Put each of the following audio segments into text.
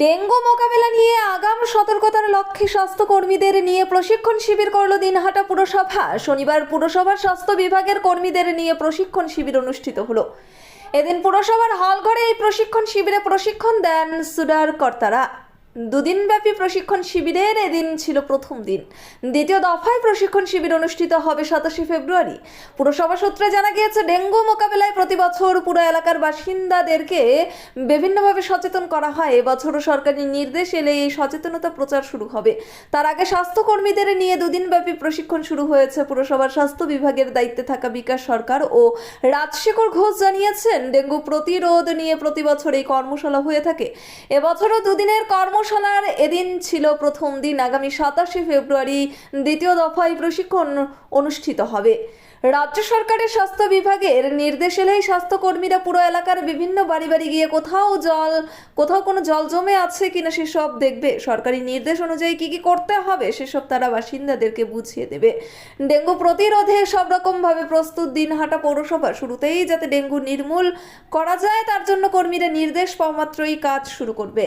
Dengue মোকাবেলা নিয়ে আগাম সতর্কতার লক্ষ্যে স্বাস্থ্যকর্মীদের নিয়ে প্রশিক্ষণ শিবির করল দিনহাটা পুরসভা। শনিবার পুরসভার স্বাস্থ্য বিভাগের কর্মীদের নিয়ে প্রশিক্ষণ শিবির অনুষ্ঠিত হলো। এদিন পুরসভার হলঘরে এই প্রশিক্ষণ শিবিরে প্রশিক্ষণ দেন সুডার কর্তারা। দুদিনব্যাপী প্রশিক্ষণ শিবিরের এদিন ছিল প্রথম দিন। দ্বিতীয় দফায় প্রশিক্ষণ শিবির অনুষ্ঠিত হবে সাতাশে ফেব্রুয়ারি। পুরসভা সূত্রে জানা গিয়েছে, ডেঙ্গু মোকাবেলায় প্রতি বছর পুরো এলাকার বাসিন্দাদেরকে বিভিন্নভাবে সচেতন করা হয়। এবছরও সরকারি নির্দেশ এলে এই সচেতনতা প্রচার শুরু হবে। তার আগে স্বাস্থ্যকর্মীদের নিয়ে দুদিনব্যাপী প্রশিক্ষণ শুরু হয়েছে। পুরসভার স্বাস্থ্য বিভাগের দায়িত্বে থাকা বিকাশ সরকার ও রাজশেখর ঘোষ জানিয়েছেন, ডেঙ্গু প্রতিরোধ নিয়ে প্রতি বছর এই কর্মশালা হয়ে থাকে। এবছরও দুদিনের কর্মশালার এদিন ছিল প্রথম দিন, আগামী সাতাশে ফেব্রুয়ারি দ্বিতীয় দফায় প্রশিক্ষণ অনুষ্ঠিত হবে। রাজ্য সরকারের স্বাস্থ্য বিভাগের নির্দেশ এলেই স্বাস্থ্যকর্মীরা পুরো এলাকার বিভিন্ন বাড়ি বাড়ি গিয়ে কোথাও জল, কোথাও কোনো জল জমে আছে কিনা সেসব দেখবে। সরকারি নির্দেশ অনুযায়ী কি কি করতে হবে সেসব তারা বাসিন্দাদেরকে বুঝিয়ে দেবে। ডেঙ্গু প্রতিরোধে সব রকমভাবে প্রস্তুত দিনহাটা পৌরসভা। শুরুতেই যাতে ডেঙ্গু নির্মূল করা যায়, তার জন্য কর্মীরা নির্দেশ পাওয়া মাত্রই কাজ শুরু করবে।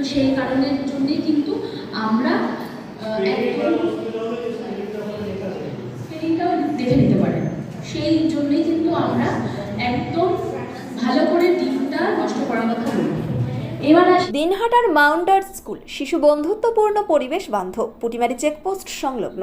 তো সেই কারণের জন্যই কিন্তু আমরা স্পেলিংটাও দেখে নিতে পারেন সেই জন্যই কিন্তু আমরা একদম ভালো করে ডিমটা নষ্ট করার কথা বলি। এবার দিনহাটার মাউন্টার স্কুল, শিশু বন্ধুত্বপূর্ণ পরিবেশ বান্ধব, পুটিমারি চেকপোস্ট সংলগ্ন।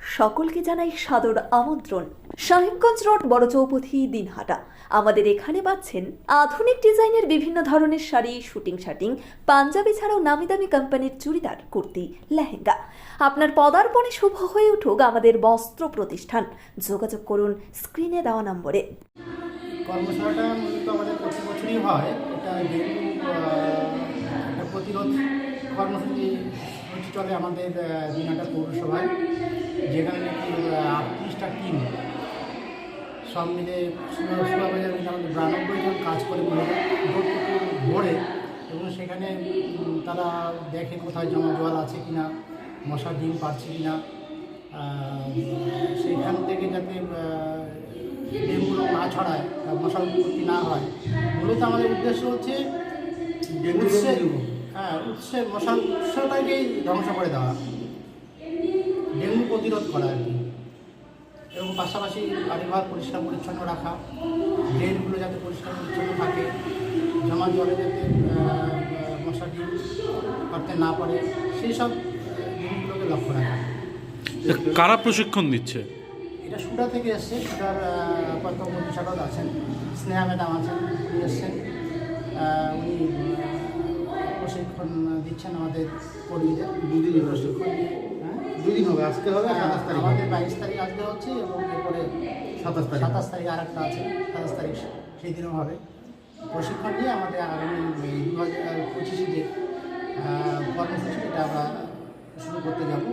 সকলকে জানাই সাদর আমন্ত্রণ। সাহেবগঞ্জ রোড বড় চৌপথি দিনহাটা। আমাদের এখানে পাচ্ছেন আধুনিক ডিজাইনের বিভিন্ন ধরনের শাড়ি শুটিং শাটিং পাঞ্জাবি ছাড়াও নামি দামি কোম্পানির চুড়িদার কুর্তি লেহেঙ্গা। আপনার পদার্পণে শুভ হয়ে উঠুক আমাদের বস্ত্র প্রতিষ্ঠান। যোগাযোগ করুন স্ক্রিনে দেওয়া নম্বরে। কর্মশালাটা মূলত আমাদের প্রতি বছরই হয়। এটা ডেঙ্গু প্রতিরোধ কর্মসূচি চলে আমাদের আহ, দিনহাটা পৌরসভায়। যেখানে নাকি আটত্রিশটা টিম সব মিলে সুবাবাজার মিলে আমাদের বিরানব্বই জন কাজ করে ভোরে এবং সেখানে তারা দেখে কোথায় জমা জল আছে কিনা মশার ডিম পাচ্ছে কিনা। আহ, সেইখান থেকে যাতে ডেঙ্গু রোগ না ছড়ায় বা মশার উৎপত্তি না হয় মূলত আমাদের উদ্দেশ্য হচ্ছে উৎসে হ্যাঁ উৎসের মশার উৎসটাকেই ধ্বংস করে দেওয়া। ডেঙ্গু প্রতিরোধ করা আর কি। এবং পাশাপাশি বাড়িঘর পরিষ্কার পরিচ্ছন্ন রাখা ড্রেনগুলো যাতে পরিষ্কার পরিচ্ছন্ন থাকে জমা জলে যাতে আহ, মশা ডিম করতে না পারে সেই সব জিনিসগুলোকে লক্ষ্য রাখা। কারা প্রশিক্ষণ দিচ্ছে এটা সুরা থেকে এসছে সুরার কত মন্ত্রিসাগর আছেন স্নেহা ম্যাডাম আছেন উনি এসছেন। উনি প্রশিক্ষণ দিচ্ছেন আমাদের কর্মীদের দুদিনই প্রশিক্ষণ হ্যাঁ দুদিন হবে আজকে হবে সাতাশ তারিখ আমাদের বাইশ তারিখ আজকে হচ্ছে এবং এরপরে সাতাশ তারিখ। সাতাশ তারিখ আর একটা আছে সাতাশ তারিখ সেই দিনও হবে। প্রশিক্ষণ নিয়ে আমাদের আগামী দু হাজার পঁচিশে যে কর্মসূচি এটা আমরা শুরু করতে যাব।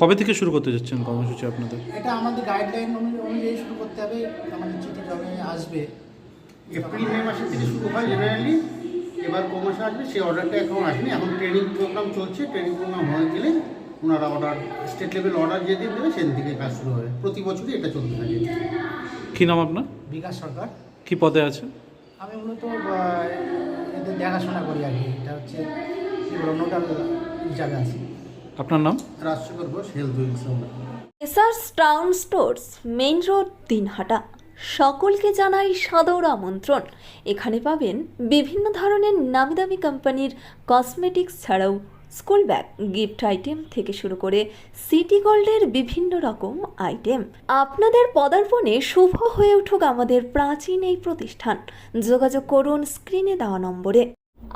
কবে থেকে শুরু করতে যাচ্ছেন কর্মসূচি আপনাদের? এটা আমাদের গাইডলাইন অনুযায়ী শুরু করতে হবে আমাদের চিঠি যবে আসবে। এপ্রিল মে মাসের থেকে শুরু হয় জেনারেলি এবার ক্রমশ আসবে সেই অর্ডারটা এখন আসেনি। এখন ট্রেনিং প্রোগ্রাম চলছে ট্রেনিং প্রোগ্রাম হয়ে গেলে ওনারা অর্ডার স্টেট লেভেল অর্ডার যেদিন দেবে সেদিন থেকে কাজ শুরু হবে। প্রতি বছরই এটা চলতে থাকে। কি নাম আপনার? বিকাশ সরকার। কি পদে আছে? আমি মূলত এদের দেখাশোনা করি আর কি। এটা হচ্ছে নোটাল হিসাবে আছি। আপনার নাম? Rajshekhar Ghosh health এসার্স town stores main road Dinhata সকলকে জানাই সাদর আমন্ত্রণ। এখানে পাবেন বিভিন্ন ধরনের নামি দামি কোম্পানির কসমেটিক্স ছাড়াও স্কুল ব্যাগ, গিফট আইটেম থেকে শুরু করে সিটি গোল্ডের বিভিন্ন রকম আইটেম। আপনাদের পদার্পণে শুভ হয়ে উঠুক আমাদের প্রাচীন এই প্রতিষ্ঠান। যোগাযোগ করুন স্ক্রিনে দেওয়া নম্বরে।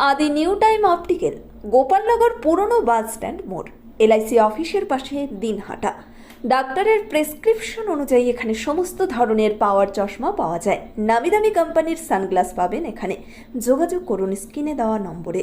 আদি নিউ টাইম অপটিক্যাল, গোপালনগর পুরনো বাস স্ট্যান্ড মোড়, এলআইসি অফিসের পাশে দিনহাটা। ডাক্তারের প্রেসক্রিপশন অনুযায়ী এখানে সমস্ত ধরনের পাওয়ার চশমা পাওয়া যায়। নামি দামি কোম্পানির সানগ্লাস পাবেন এখানে। যোগাযোগ করুন স্ক্রিনে দেওয়া নম্বরে।